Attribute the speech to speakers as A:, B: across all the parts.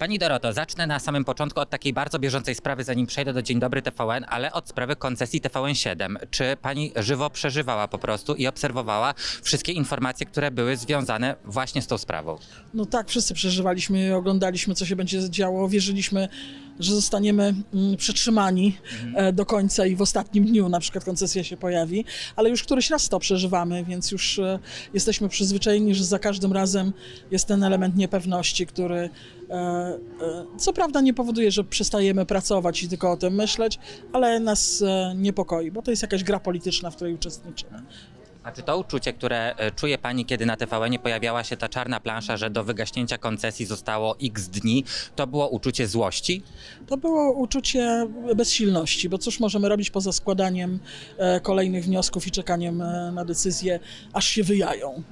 A: Pani Doroto, zacznę na samym początku od takiej bardzo bieżącej sprawy, zanim przejdę do Dzień Dobry TVN, ale od sprawy koncesji TVN7. Czy pani żywo przeżywała po prostu i obserwowała wszystkie informacje, które były związane właśnie z tą sprawą?
B: No tak, wszyscy przeżywaliśmy, oglądaliśmy, co się będzie działo, wierzyliśmy, że zostaniemy mm, przetrzymani e, do końca i w ostatnim dniu na przykład koncesja się pojawi, ale już któryś raz to przeżywamy, więc już e, jesteśmy przyzwyczajeni, że za każdym razem jest ten element niepewności, który e, co prawda nie powoduje, że przestajemy pracować i tylko o tym myśleć, ale nas niepokoi, bo to jest jakaś gra polityczna, w której uczestniczymy.
A: A czy to uczucie, które e, czuje pani, kiedy na TVN pojawiała się ta czarna plansza, że do wygaśnięcia koncesji zostało x dni, to było uczucie złości?
B: To było uczucie bezsilności, bo cóż możemy robić poza składaniem e, kolejnych wniosków i czekaniem e, na decyzję, aż się wyjają.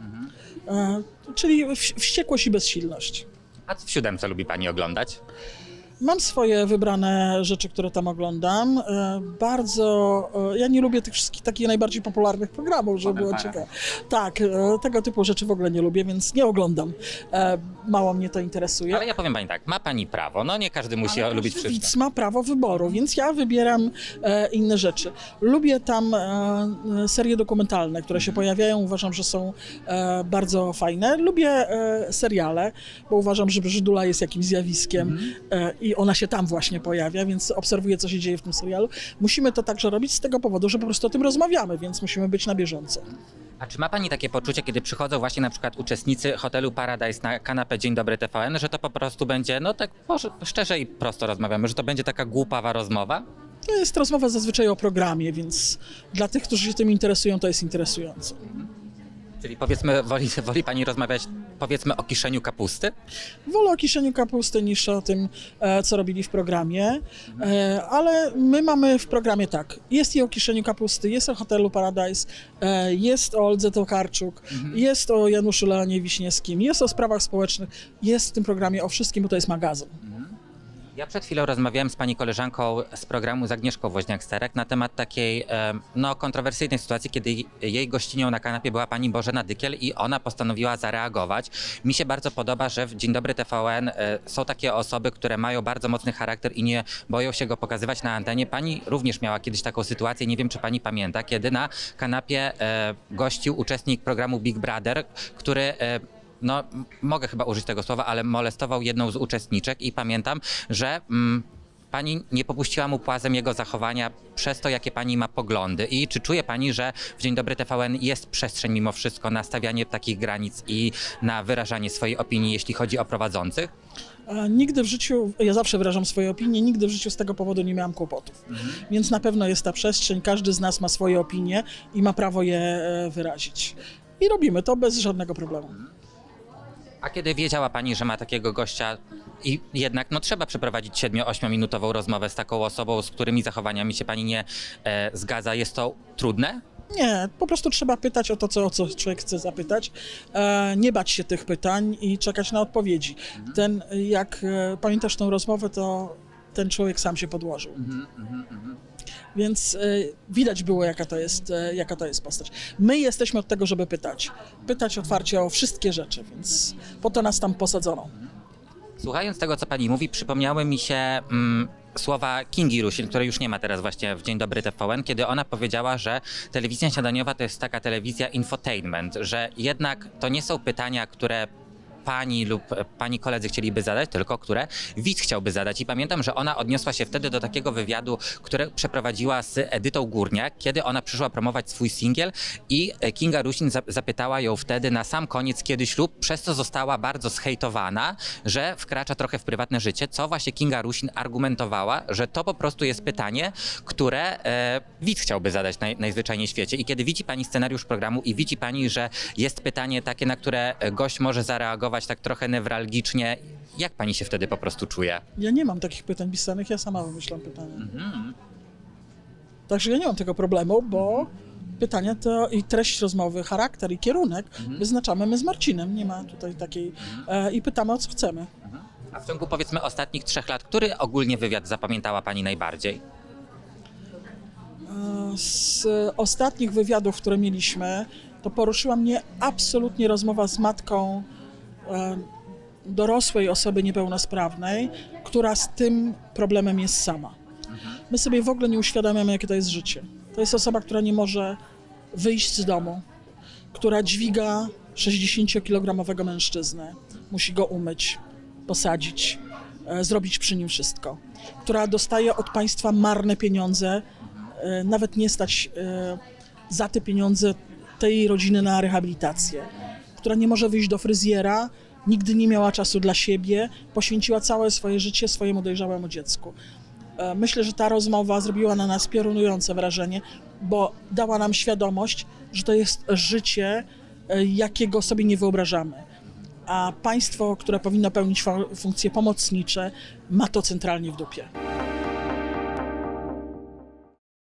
B: E, czyli wś- wściekłość i bezsilność.
A: A w siódemce lubi pani oglądać?
B: Mam swoje wybrane rzeczy, które tam oglądam. E, Bardzo. e, Ja nie lubię tych wszystkich takich najbardziej popularnych programów, żeby było ciekawe. Tak, e, tego typu rzeczy w ogóle nie lubię, więc nie oglądam. Mało mnie to interesuje.
A: Ale ja powiem pani tak, ma pani prawo, no nie każdy musi
B: Ale
A: lubić wszystko.
B: widz ma prawo wyboru, więc ja wybieram inne rzeczy. Lubię tam serie dokumentalne, które się pojawiają. Uważam, że są bardzo fajne. Lubię seriale, bo uważam, że Brzydula jest jakimś zjawiskiem e, i ona się tam właśnie pojawia, więc obserwuję, co się dzieje w tym serialu. Musimy to także robić z tego powodu, że po prostu o tym rozmawiamy, więc musimy być na bieżąco.
A: A czy ma pani takie poczucie, kiedy przychodzą właśnie na przykład uczestnicy hotelu Paradise na kanapę Dzień Dobry TVN, że to po prostu będzie, no tak szczerze i prosto rozmawiamy, że to będzie taka głupawa rozmowa?
B: To jest rozmowa zazwyczaj o programie, więc dla tych, którzy się tym interesują, to jest interesujące.
A: Czyli powiedzmy, woli, woli pani rozmawiać powiedzmy o kiszeniu kapusty?
B: Wolę o kiszeniu kapusty niż o tym, e, co robili w programie, e, ale my mamy w programie tak, jest i o kiszeniu kapusty, jest o hotelu Paradise, e, jest o Oldze Tokarczuk, jest o Januszu Leonie Wiśniewskim, jest o sprawach społecznych, jest w tym programie o wszystkim, bo to jest magazyn.
A: Ja przed chwilą rozmawiałem z pani koleżanką z programu z Agnieszką Woźniak-Sterek na temat takiej no, kontrowersyjnej sytuacji, kiedy jej gościnią na kanapie była pani Bożena Dykiel i ona postanowiła zareagować. Mi się bardzo podoba, że w Dzień Dobry TVN e, są takie osoby, które mają bardzo mocny charakter i nie boją się go pokazywać na antenie. Pani również miała kiedyś taką sytuację, nie wiem czy pani pamięta, kiedy na kanapie e, gościł uczestnik programu Big Brother, który e, no mogę chyba użyć tego słowa, ale molestował jedną z uczestniczek i pamiętam, że mm, pani nie popuściła mu płazem jego zachowania przez to, jakie pani ma poglądy. I czy czuje pani, że w Dzień Dobry TVN jest przestrzeń mimo wszystko na stawianie takich granic i na wyrażanie swojej opinii, jeśli chodzi o prowadzących?
B: A Nigdy w życiu, ja zawsze wyrażam swoje opinie, nigdy w życiu z tego powodu nie miałam kłopotów. Więc na pewno jest ta przestrzeń, każdy z nas ma swoje opinie i ma prawo je e, wyrazić. I robimy to bez żadnego problemu.
A: A kiedy wiedziała pani, że ma takiego gościa i jednak no, trzeba przeprowadzić 7-8 minutową rozmowę z taką osobą, z którymi zachowaniami się pani nie e, zgadza, jest to trudne?
B: Nie, po prostu trzeba pytać o to, co, o co człowiek chce zapytać, e, nie bać się tych pytań i czekać na odpowiedzi. Ten, jak e, pamiętasz tą rozmowę, to ten człowiek sam się podłożył. Więc e, widać było, jaka to, jest, e, jaka to jest postać. My jesteśmy od tego, żeby pytać. Pytać otwarcie o wszystkie rzeczy, więc po to nas tam posadzono.
A: Słuchając tego, co pani mówi, przypomniały mi się mm, słowa Kingi Rusin, której już nie ma teraz właśnie w Dzień Dobry TVN, kiedy ona powiedziała, że telewizja śniadaniowa to jest taka telewizja infotainment, że jednak to nie są pytania, które pani lub e, pani koledzy chcieliby zadać, tylko które widz chciałby zadać. I pamiętam, że ona odniosła się wtedy do takiego wywiadu, który przeprowadziła z Edytą Górniak, kiedy ona przyszła promować swój singiel i e, Kinga Rusin za- zapytała ją wtedy na sam koniec, kiedy ślub, przez co została bardzo zhejtowana, że wkracza trochę w prywatne życie, co właśnie Kinga Rusin argumentowała, że to po prostu jest pytanie, które e, widz chciałby zadać naj, najzwyczajniej w świecie. I kiedy widzi pani scenariusz programu i widzi pani, że jest pytanie takie, na które e, gość może zareagować tak trochę newralgicznie, jak pani się wtedy po prostu czuje?
B: Ja nie mam takich pytań pisanych, ja sama wymyślam pytania. Także ja nie mam tego problemu, bo pytania to i treść rozmowy, charakter i kierunek wyznaczamy my z Marcinem. Nie ma tutaj takiej. E, I pytamy o co chcemy.
A: A w ciągu powiedzmy ostatnich trzech lat, który ogólnie wywiad zapamiętała pani najbardziej?
B: E, z ostatnich wywiadów, które mieliśmy, to poruszyła mnie absolutnie rozmowa z matką dorosłej osoby niepełnosprawnej, która z tym problemem jest sama. My sobie w ogóle nie uświadamiamy, jakie to jest życie. To jest osoba, która nie może wyjść z domu, która dźwiga 60-kilogramowego mężczyznę, musi go umyć, posadzić, e, zrobić przy nim wszystko, która dostaje od państwa marne pieniądze, e, nawet nie stać e, za te pieniądze tej rodziny na rehabilitację, która nie może wyjść do fryzjera, nigdy nie miała czasu dla siebie, poświęciła całe swoje życie swojemu dojrzałemu dziecku. E, Myślę, że ta rozmowa zrobiła na nas piorunujące wrażenie, bo dała nam świadomość, że to jest życie, e, jakiego sobie nie wyobrażamy. A państwo, które powinno pełnić fu- funkcje pomocnicze, ma to centralnie w dupie.